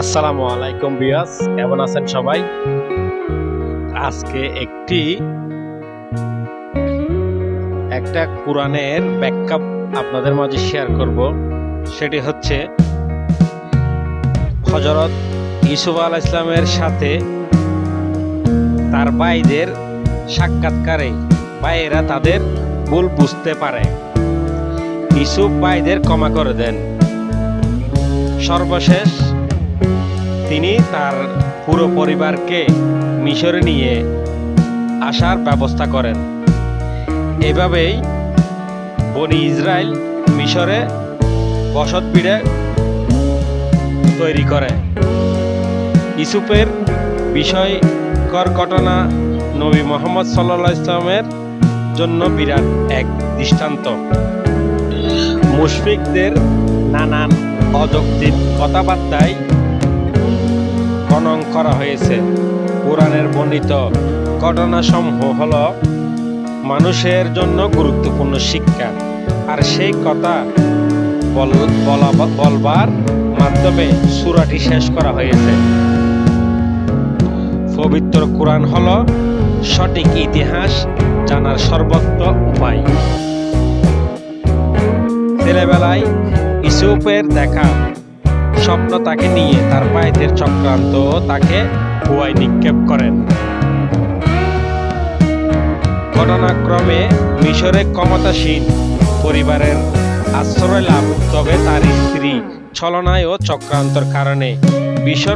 আসসালামু আলাইকুম বিয়াস কেমন আছেন সবাই? আজকে একটি একটা কোরআনের ব্যাখ্যা আপনাদের মাঝে শেয়ার করব। সেটি হচ্ছে হজরত ইসুফ আল ইসলামের সাথে তার ভাইদের সাক্ষাৎকারে ভাইয়েরা তাদের ভুল বুঝতে পারে। ইসুফ ভাইদের ক্ষমা করে দেন। সর্বশেষ তিনি তার পুরো পরিবারকে মিশরে নিয়ে আসার ব্যবস্থা করেন। এভাবেই বনি ইসরায়েল মিশরে বসত পিড়ে তৈরি করে। ইসুফের বিষয়কর ঘটনা নবী মোহাম্মদ সাল্লা ইসলামের জন্য বিরাট এক দৃষ্টান্ত। মুশফিকদের নানান অযৌক্তিক কথাবার্তায় খনন করা হয়েছে। কোরআনের বর্ণিত ঘটনাসমূহ হল মানুষের জন্য গুরুত্বপূর্ণ শিক্ষা। আর সেই কথা বল- বলবার মাধ্যমে সুরাটি শেষ করা হয়েছে। পবিত্র কোরআন হল সঠিক ইতিহাস জানার সর্বোত্ত উপায়। ছেলেবেলায় ইসুফের দেখা স্বপ্ন তাকে নিয়ে তার পায়েদের চক্রান্ত তাকে কুয়ায় নিক্ষেপ করেন। ঘটনাক্রমে মিশরে ক্ষমতাসীন পরিবারের আশ্রয় লাভ, তবে তার স্ত্রী ছলনায় ও চক্রান্তর কারণে ভীষণ